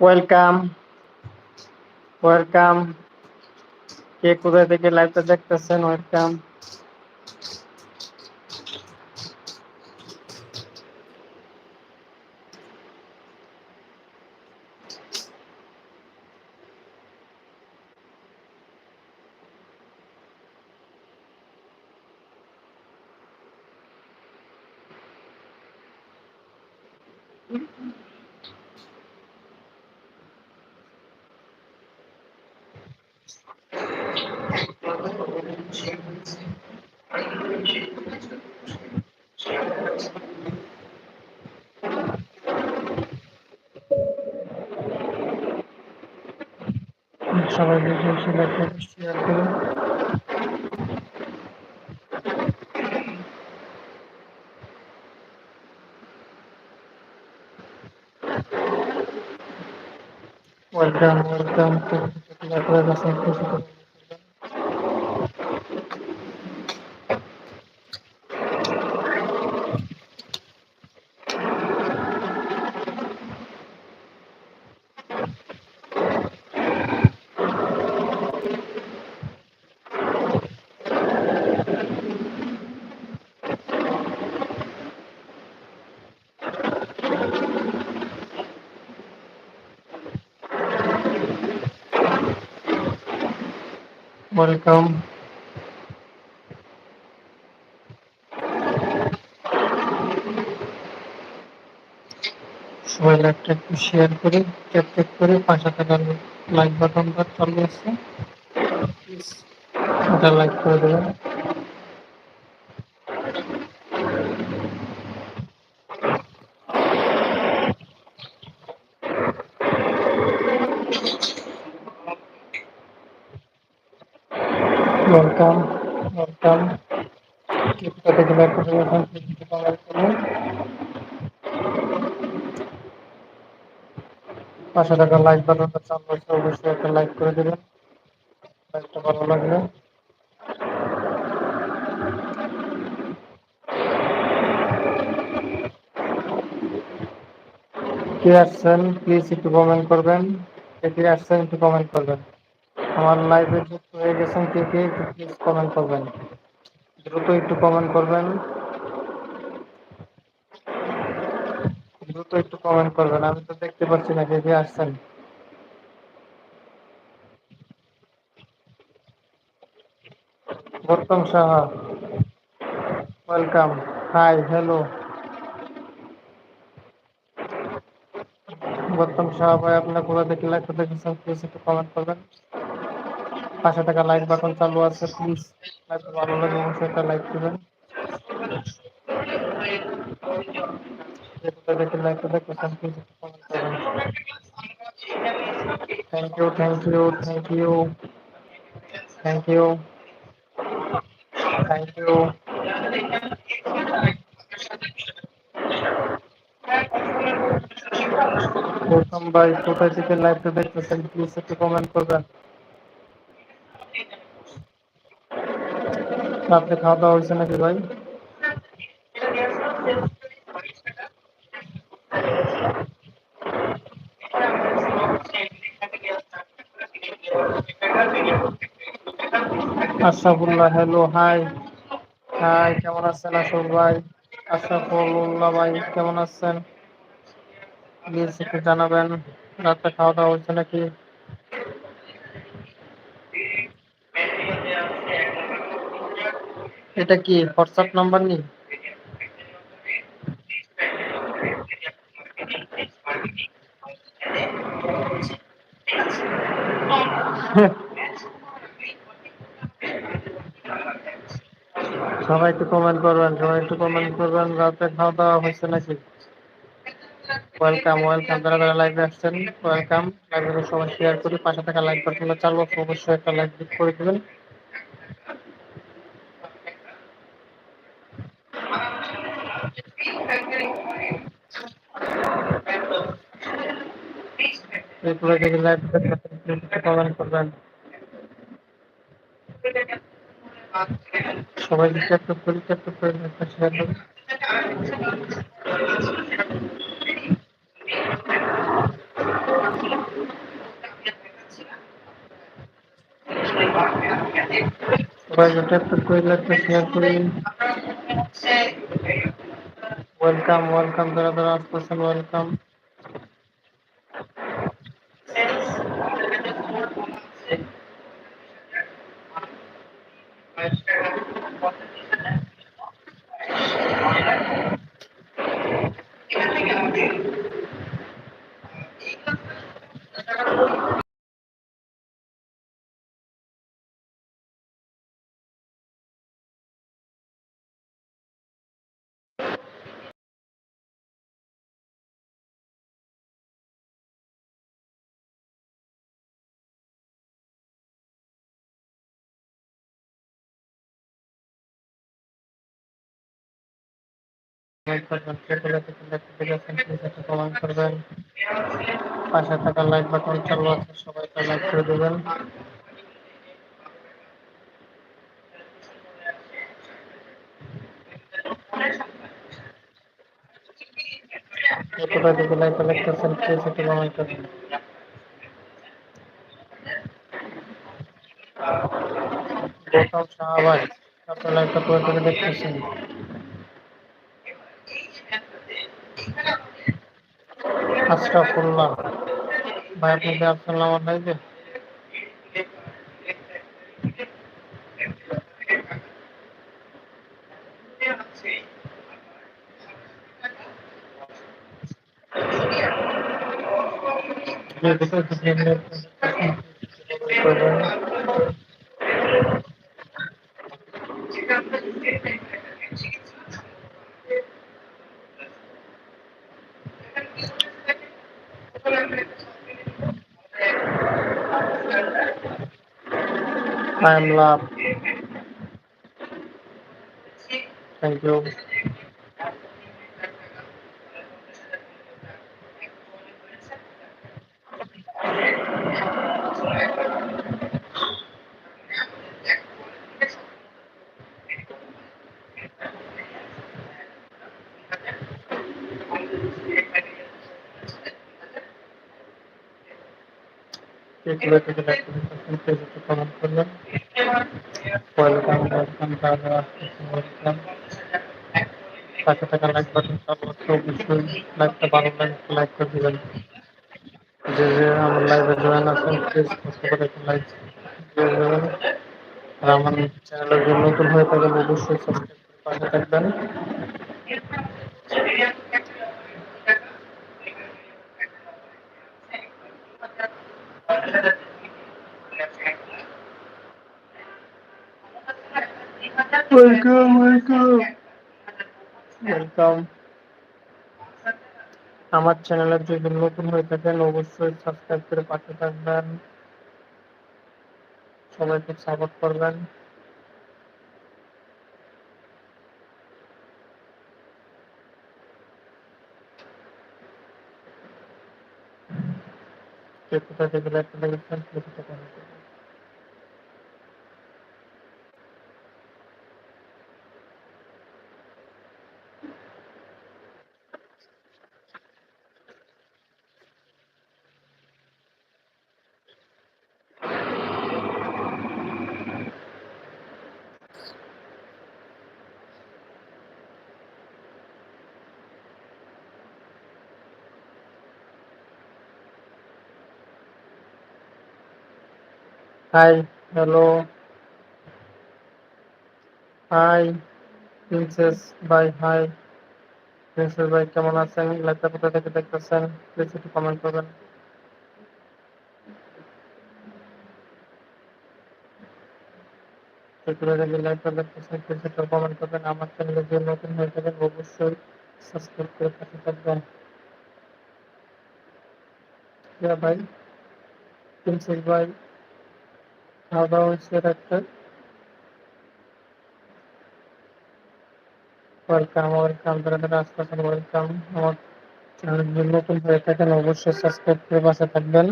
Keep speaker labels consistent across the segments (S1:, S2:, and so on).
S1: Welcome welcome কে কোথা থেকে লাইভটা দেখতেছেন? ওয়েলকাম সবাই বেশি বেশি লাইভটা শেয়ার করুন ওয়েলকাম ওয়েলকাম আপনার কাছে ওয়েলকাম সবাই লাইভটা একটু শেয়ার করে ট্যাপ করে পাশে থাকা লাইক বাটনটা চালু আছে এটা লাইক করে দেবেন। ওয়েলকাম ওয়েলকাম কোথা থেকে লাইভ করে লাইক বাটনটা চালু অবশ্যই একটা লাইক করে দেবেন। লাইকটা ভালো লাগলে। কে আসছেন প্লিজ একটু কমেন্ট করবেন। কে কে আসছেন, একটু কমেন্ট করবেন। আমার লাইভে যুক্ত হয়ে গেছেন কে কে, একটু প্লিজ কমেন্ট করবেন। দ্রুত একটু কমেন্ট করবেন। দ্রুত একটু কমেন্ট করবেন। আমি তো দেখতে পাচ্ছি না কে কে আসছেন। Gautam Saha welcome hi hello Gautam Saha ভাই, আপনার কোথা থেকে লাইভটা দেখেছেন? প্লিজ একটু কমেন্ট করবেন। পাশে থাকা লাইক বাটন চালু আছে প্লিজ লাইভটা ভালো লাগে, অবশ্যই একটা লাইক দিবেন। যে কোথা থেকে লাইভটা দেখেছেন প্লিজ একটু কমেন্ট করবেন। Thank you thank you thank you thank you thank you Gautam ভাই কোথায় থেকে লাইভটা দেখতেছেন প্লিজ একটু কমেন্ট করবেন। রাত্রে খাওয়া দাওয়া হয়েছে নাকি ভাই? আশরাফুল্লাহ হ্যালো হাই হাই কেমন আছেন আশরাফ ভাই? আশরাফুল্লাহ ভাই, কেমন আছেন? প্লিজ একটু জানাবেন, রাতে খাওয়া দাওয়া হচ্ছে নাকি? এটা কি হোয়াটসঅ্যাপ নাম্বার নেই? সবাই একটু কমেন্ট করবেন, সবাই একটু কমেন্ট করবেন, রাতে খাওয়া দাওয়া হয়েছে নাকি? ওয়েলকাম ওয়েলকাম যারা যারা লাইভে আসছেন ওয়েলকাম লাইভে সবাই শেয়ার করি, পাশে থাকা লাইক বাটনটা চালু অবশ্যই একটা লাইক করে দিবেন। করবেন সবাই শেয়ার সবাই শেয়ার করুন ওয়েলকাম ওয়েলকাম যারা যারা আসতেছেন ওয়েলকাম কমেন্ট করবেন পাশে থাকা লাইক বাটন চালু আছে সবাই লাইক করে দেবেন কোথা থেকে লাইক করতেছেন প্লিজ একটু করবেন গৌতম শাহবাজ আপনার লাইভটা কোথা দেখতেছেন আশরাফুল্লাহ ভাই আপনি কি আসছেন আমার লাইভে I am love. Thank you. এগুলো থেকে দেখতে কমেন্ট অবশ্যই লাইকটা ভালো লাগে লাইক করে দিবেন যে আমার লাইভে জয়েন আছেন আর আমার চ্যানেলে নতুন হয়ে থাকেন অবশ্যই সাবস্ক্রাইব করে পাশে থাকবেন ওয়েলকাম ওয়েলকাম ওয়েলকাম আমার চ্যানেলে যদি নতুন হয়ে থাকেন, অবশ্যই সাবস্ক্রাইব করে পাশে থাকবেন। সবাইকে সাপোর্ট করবেন। কে কোথা থেকে লাইভটা দেখেছেন প্লিজ একটা হাই হ্যালো হাই প্রিন্সেস ভাই হাই প্রিন্সেস ভাই কেমন আছেন? লাইভটা কোথা থেকে দেখতেছেন? প্লিজ একটু কমেন্ট করবেন। আমার চ্যানেলে নতুন হয়ে থাকেন, অবশ্যই সাবস্ক্রাইব করে পাশে ভাই খাওয়া দাওয়া হয়েছে একটা ওয়েলকাম ওয়েলকাম যারা যারা আসতেছেন ওয়েলকাম আমার যদি নতুন হয়ে থাকেন অবশ্যই সাবস্ক্রাইব করে পাশে থাকবেন।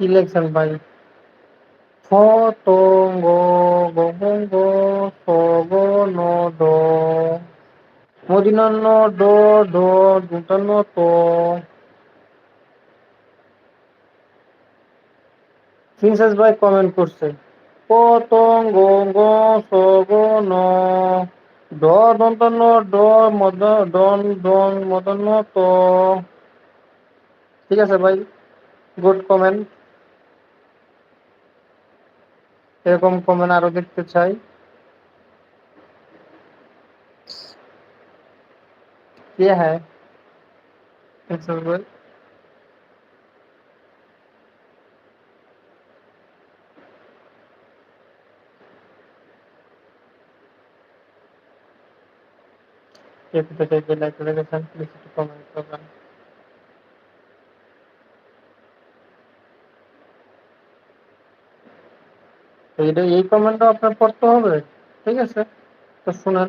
S1: কি লেখছেন ভাই? ফ ত গ গ ঘ চ গ ন দ মূর্ধন্য ড ঢ দন্ত্য ন ত। প্রিন্সেস ভাই কমেন্ট করছে। ত গ ন ড দন্ত্য ন ড মদ, ডন ডন মূর্ধন্য ত। ঠিক আছে ভাই গুড কমেন্ট এরকম কমেন্ট আরও দেখতে চাই। কে কে কোথা থেকে লাইক রেখেছেন প্লিজ একটু কমেন্ট করবেন এইটা এই কমেন্টটা আপনার পড়তে হবে, ঠিক আছে? তো শুনেন।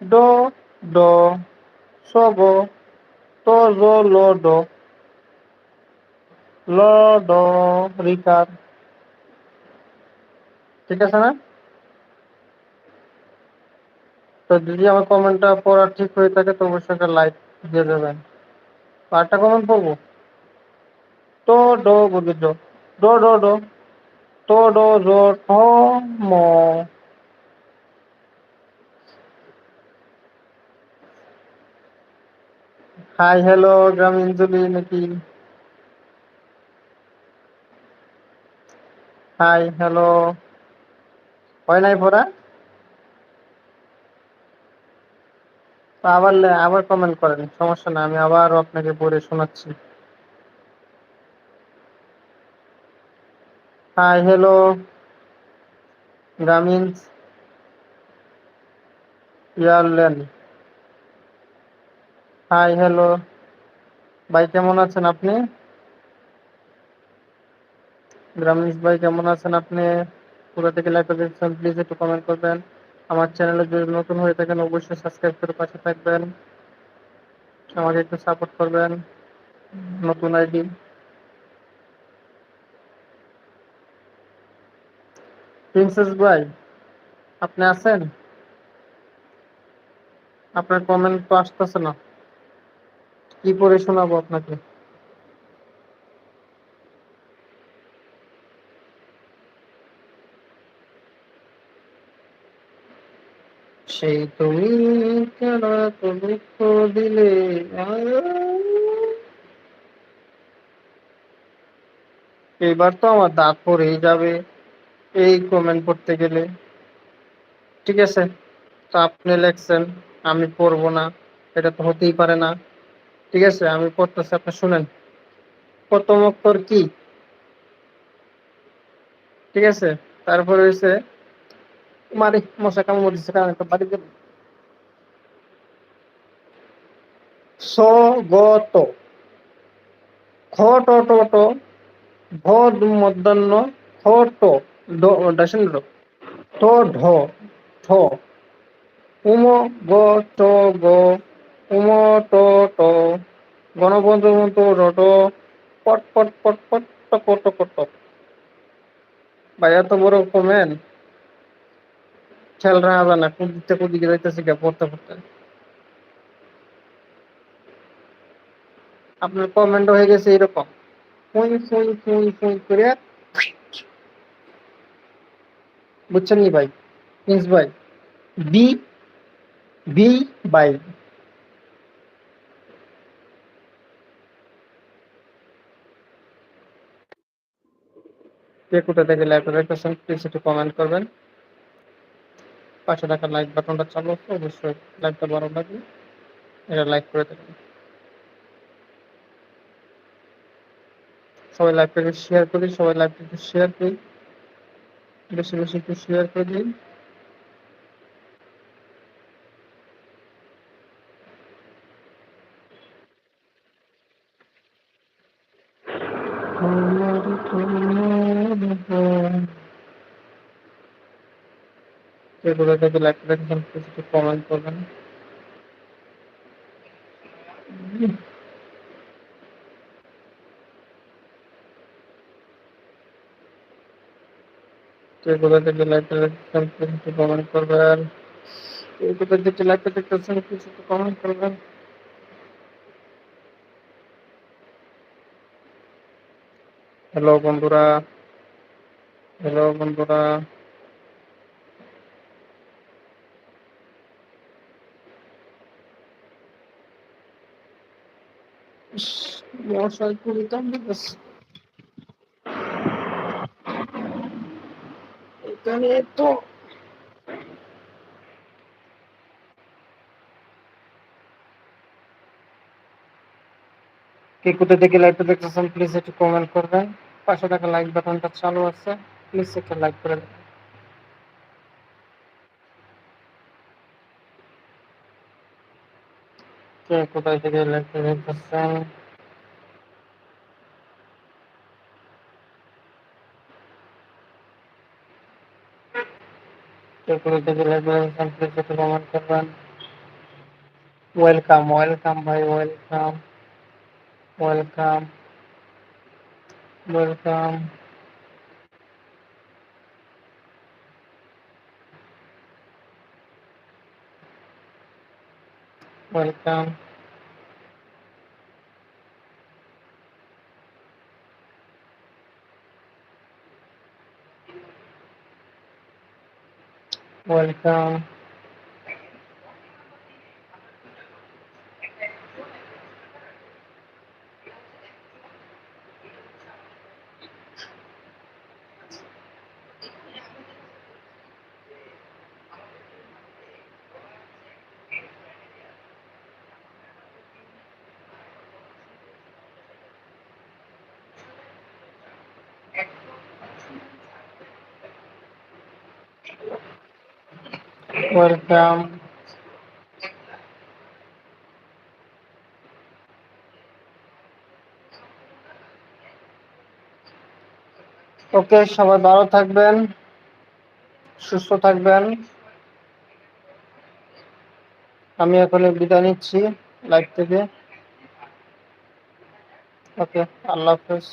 S1: ড ড, স, গ, ত, জ, ল, ড। ল, ড, রিকার। ঠিক আছে না? তো যদি আমার কমেন্টটা পড়া ঠিক হয়ে থাকে তো অবশ্যই একটা লাইক দিয়ে দেবেন। আরেকটা কমেন্ট পড়ব? তো ড বলি ড ড ড ড। ট, ড, জ, ঠ, ম। হাই হ্যালো গ্রামীণ জুলি নাকি? হাই হ্যালো হয় নাই পড়া? তো আবার আবার কমেন্ট করেন, সমস্যা না আমি আবার আপনাকে পড়ে শোনাচ্ছি। হাই হ্যালো গ্রামীণ ইয়ারলেন হাই হ্যালো ভাই কেমন আছেন আপনি? গ্রামীণ ভাই কেমন আছেন আপনি? পুরো থেকে লাইভটা দেখছেন প্লিজ একটু কমেন্ট করবেন। আমার চ্যানেলে যদি নতুন হয়ে থাকেন, অবশ্যই সাবস্ক্রাইব করে পাশে থাকবেন। আমাকে একটু সাপোর্ট করবেন। নতুন আইডি। প্রিন্সেস ভাই, আপনি আছেন? আপনার কমেন্ট তো আসতেছে না। কি পড়ে শোনাবো আপনাকে? সেই তুমি কেন দুঃখ দিলে এবার তো আমার দাঁত পড়েই যাবে এই কমেন্ট পড়তে গেলে। ঠিক আছে তো আপনি লেখছেন, আমি পড়ব না, এটা তো হতেই পারে না। ঠিক আছে, আমি পড়তেছি, আপনি শুনেন। প্রথম অক্ষর কি? ঠিক আছে, তারপরে হয়েছে মারি, মশা কামড় দিচ্ছে কারণ একটা বাড়ি দেব ত উম, গ, ট, গ, উম, ট ট। গণপঞ্চমন্ত রট পট পট পট পট টক টক টক ভাই এত বড় কমেন খেয়াল রাখা যায় না, কোন দিক থেকে কোন দিকে যাইতেছে গিয়ে পড়তে পড়তে। আপনার কমেন্ট হয়ে গেছে এরকম। ফুই ফুই ফুই ফুই করে বুঝছেন নি ভাই? প্রিন্স ভাই বি বি বাই কে কোথা থেকে লাইভ প্লিজ একটু কমেন্ট করবেন। পাশে থাকা লাইক বাটনটা চালু আছে, অবশ্যই লাইকটা বড় লাগবে। এটা লাইক করে দেবেন। সবাই লাইভটাকে শেয়ার করি, সবাই লাইভটাকে শেয়ার করি। বেশি বেশি একটু শেয়ার করে দিন। আমার তোমার কে কোথা থেকে লাইভটা দেখছেন প্লিজ একটু কমেন্ট করবেন কে কোথা থেকে লাইভটা দেখছেন প্লিজ একটু কমেন্ট করবেন কে কোথা থেকে লাইভটা দেখতেছেন প্লিজ কমেন্ট করবেন। হ্যালো বন্ধুরা। হ্যালো বন্ধুরা। কামড়াতেছে এখানে তো কে কোথা থেকে লাইভটা দেখতেছেন প্লিজ একটু কমেন্ট করবেন। পাঁচশো টাকা লাইক বাটনটা চালু আছে প্লিজ একটা লাইক করে দেবেন কে কোথায় থেকে লাইভটা দেখতেছেন কে কোথা থেকে করবেন ওয়েলকাম ওয়েলকাম ভাই welcome welcome welcome welcome welcome welcome okay সবাই ভালো থাকবেন, সুস্থ থাকবেন। আমি এখন বিদায় নিচ্ছি লাইভ থেকে। ওকে আল্লাহ হাফেজ।